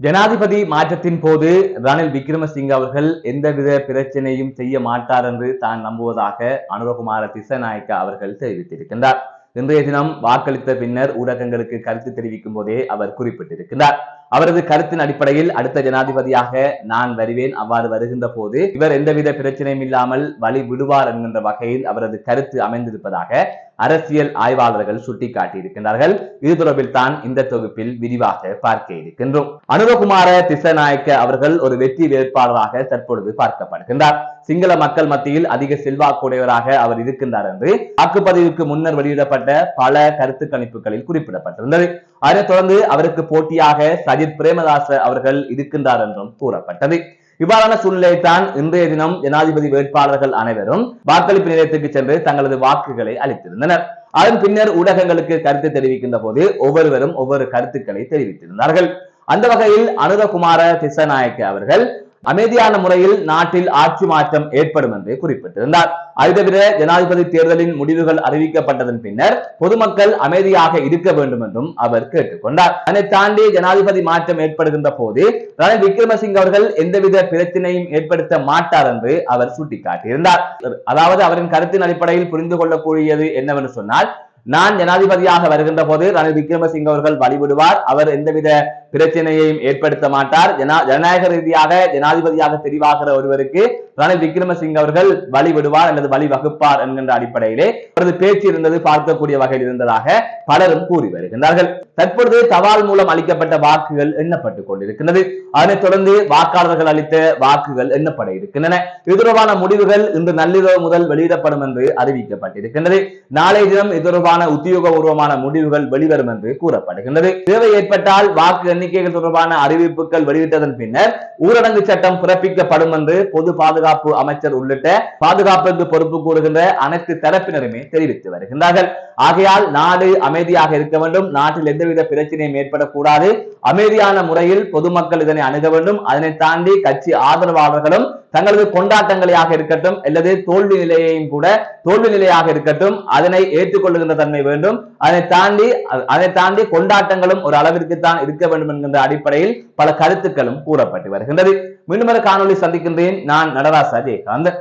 ஜனாதிபதி மாற்றத்தின் போது ரணில் விக்ரமசிங்க அவர்கள் எந்தவித பிரச்சனையும் செய்ய மாட்டார் என்று தான் நம்புவதாக அனுரகுமார திசநாயக்க அவர்கள் தெரிவித்திருக்கின்றார். இன்றைய தினம் வாக்களித்த பின்னர் ஊடகங்களுக்கு கருத்து தெரிவிக்கும் போதே அவர் குறிப்பிட்டிருக்கிறார் அவரது கருத்தின் அடிப்படையில் அடுத்த ஜனாதிபதியாக நான் வருவேன். அவ்வாறு வருகின்ற போது இவர் எந்தவித பிரச்சனையும் இல்லாமல் வழி விடுவார் என்கின்ற வகையில் அவரது கருத்து அமைந்திருப்பதாக அரசியல் ஆய்வாளர்கள் சுட்டிக்காட்டியிருக்கின்றார்கள். இது தொடர்பில் தான் இந்த தொகுப்பில் விரிவாக பார்க்க இருக்கின்றோம். அனுரகுமார திசநாயக்க அவர்கள் ஒரு வெற்றி வேட்பாளராக தற்பொழுது பார்க்கப்படுகின்றார். சிங்கள மக்கள் மத்தியில் அதிக செல்வாக்குடையவராக அவர் இருக்கின்றார் என்று வாக்குப்பதிவுக்கு முன்னர் வெளியிடப்பட்ட பல கருத்து கணிப்புகளில் குறிப்பிடப்பட்டிருந்தது. அதனைத் தொடர்ந்து அவருக்கு போட்டியாக அஜித் பிரேமதாச அவர்கள் இருக்கின்றார் என்றும் கூறப்பட்டது. இவ்வாறான சூழ்நிலையை தான் இன்றைய தினம் ஜனாதிபதி வேட்பாளர்கள் அனைவரும் வாக்களிப்பு நிலையத்துக்கு சென்று தங்களது வாக்குகளை அளித்திருந்தனர். அதன் பின்னர் ஊடகங்களுக்கு கருத்து தெரிவிக்கின்ற போது ஒவ்வொருவரும் ஒவ்வொரு கருத்துக்களை தெரிவித்திருந்தார்கள். அந்த வகையில் அனுரகுமார திசநாயக்க அவர்கள் அமைதியான முறையில் நாட்டில் ஆட்சி மாற்றம் ஏற்படும் என்று குறிப்பிட்டிருந்தார். அது தவிர ஜனாதிபதி தேர்தலின் முடிவுகள் அறிவிக்கப்பட்டதன் பின்னர் பொதுமக்கள் அமைதியாக இருக்க வேண்டும் என்றும் அவர் கேட்டுக்கொண்டார். அதனை தாண்டி ஜனாதிபதி மாற்றம் ஏற்படுகின்ற போது ரணில் விக்ரமசிங்க அவர்கள் எந்தவித பிரச்சனையும் ஏற்படுத்த மாட்டார் என்று அவர் சுட்டிக்காட்டியிருந்தார். அதாவது அவரின் கருத்தின் அடிப்படையில் புரிந்து கொள்ளக்கூடியது என்னவென்று சொன்னால் நான் ஜனாதிபதியாக வருகின்ற போது ரணில் விக்ரமசிங்க அவர்கள் வழிவிடுவார் அவர் எந்தவித பிரச்சனையையும் ஏற்படுத்த மாட்டார். ஜனா ஜனநாயக ரீதியாக ஜனாதிபதியாக தெரிவாகிற ஒருவருக்கு ரணில் விக்ரமசிங்க அவர்கள் வழி விடுவார் அல்லது வழி வகுப்பார் என்கின்ற அடிப்படையிலே அவரது பேச்சு இருந்தது பார்க்கக்கூடிய வகையில் இருந்ததாக பலரும் கூறி வருகின்றார்கள். தற்பொழுது தபால் மூலம் அளிக்கப்பட்ட வாக்குகள் எண்ணப்பட்டுக் கொண்டிருக்கின்றது. அதனைத் தொடர்ந்து வாக்காளர்கள் அளித்த வாக்குகள் எண்ணப்பட இருக்கின்றன. இது தொடர்பான முடிவுகள் இன்று நள்ளிரவு முதல் வெளியிடப்படும் என்று அறிவிக்கப்பட்டிருக்கின்றது. நாளைய தினம் இது தொடர்பான உத்தியோகபூர்வமான முடிவுகள் வெளிவரும் என்று கூறப்படுகின்றது. தேவை ஏற்பட்டால் வாக்கு எண்ணிக்கைகள் தொடர்பான அறிவிப்புகள் வெளியிட்டதன் பின்னர் ஊரடங்கு சட்டம் பிறப்பிக்கப்படும் என்று பொது பாதுகாப்பு அமைச்சர் உள்ளிட்ட பாதுகாப்புக்கு பொறுப்பு கூறுகின்ற அனைத்து தரப்பினருமே தெரிவித்து வருகின்றார்கள். ஆகையால் நாடு அமைதியாக இருக்க வேண்டும். நாட்டில் எந்தவித பிரச்சனையும் ஏற்படக்கூடாது. அமைதியான முறையில் பொதுமக்கள் இதனை அணுக வேண்டும். அதனை தாண்டி கட்சி ஆதரவாளர்களும் தங்களது கொண்டாட்டங்களையாக இருக்கட்டும் அல்லது தோல்வி நிலையையும் கூட தோல்வி நிலையாக இருக்கட்டும் அதனை ஏற்றுக்கொள்ளுகின்ற தன்மை வேண்டும். அதனை தாண்டி அதை தாண்டி கொண்டாட்டங்களும் ஒரு அளவிற்கு தான் இருக்க வேண்டும் என்கின்ற அடிப்படையில் பல கருத்துக்களும் கூறப்பட்டு வருகின்றது. மீண்டும் காணொலி சந்திக்கின்றேன். நான் நடராசா ஜெயகாந்தன்